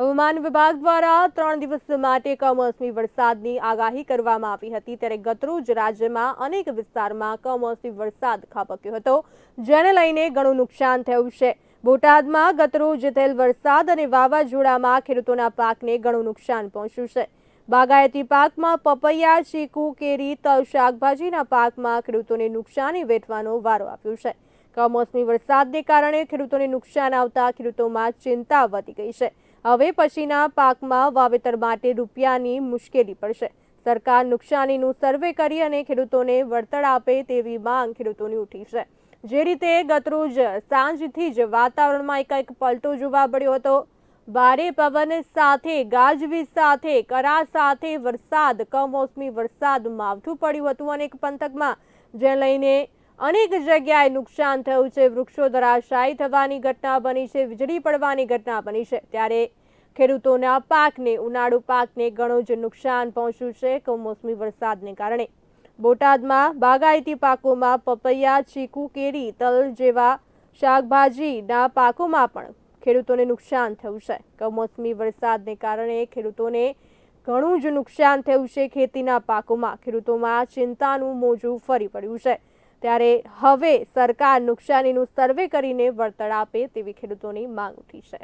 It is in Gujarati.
હવામાન વિભાગ દ્વારા ત્રણ દિવસ માટે કમોસમી વરસાદની આગાહી કરવામાં આવી હતી. ત્યારે ગતરોજ રાજ્યમાં અનેક વિસ્તારમાં કમોસમી વરસાદ ખાબક્યો હતો, જેને લઈને ઘણું નુકસાન થયું છે. બોટાદમાં ગતરોજ થયેલ વરસાદ અને વાવાઝોડામાં ખેડૂતોના પાકને ઘણું નુકસાન પહોંચ્યું છે. બાગાયતી પાકમાં પપૈયા, ચીકુ, કેરી, તલ, શાકભાજીના પાકમાં ખેડૂતોને નુકસાની વેઠવાનો વારો આવ્યો છે. કમોસમી વરસાદને કારણે ખેડૂતોને નુકસાન આવતા ખેડૂતોમાં ચિંતા વધી ગઈ છે. હવે પછીના પાકમાં વાવેતર માટે રૂપિયાની મુશ્કેલી પડશે. સરકાર નુકસાનીનું સર્વે કરી અને ખેડૂતોને વળતર આપે તેવી માંગ ખેડૂતોની ઉઠી છે. જે રીતે ગતરોજ સાંજથી જ વાતાવરણમાં એકાએક પલટો જોવા મળ્યો હતો. ભારે પવન સાથે, ગાજવીજ સાથે, કરા સાથે વરસાદ, કમોસમી વરસાદ માવઠું પડ્યું હતું અનેક પંથકમાં જે લઈને અનેક જગ્યાએ નુકસાન થયું છે. વૃક્ષો ધરાશાયી થવાની ઘટના બની છે. વીજળી પડવાની ઘટના બની છે. ત્યારે ખેડૂતોના પાકને, ઉનાળુ પાકને ઘણું જ નુકસાન પહોંચ્યું છે. કમોસમી વરસાદને કારણે બોટાદમાં બાગાયતી પાકોમાં પપૈયા, ચીકુ, કેરી, તલ જેવા શાકભાજીના પાકોમાં પણ ખેડૂતોને નુકસાન થયું છે. કમોસમી વરસાદને કારણે ખેડૂતોને ઘણું જ નુકસાન થયું છે ખેતીના પાકોમાં. ખેડૂતોમાં ચિંતાનું મોજું ફરી પડ્યું છે. ત્યારે હવે સરકાર નુકસાનીનું સર્વે કરીને વળતર આપે તેવી ખેડૂતોની માંગ ઉઠી છે.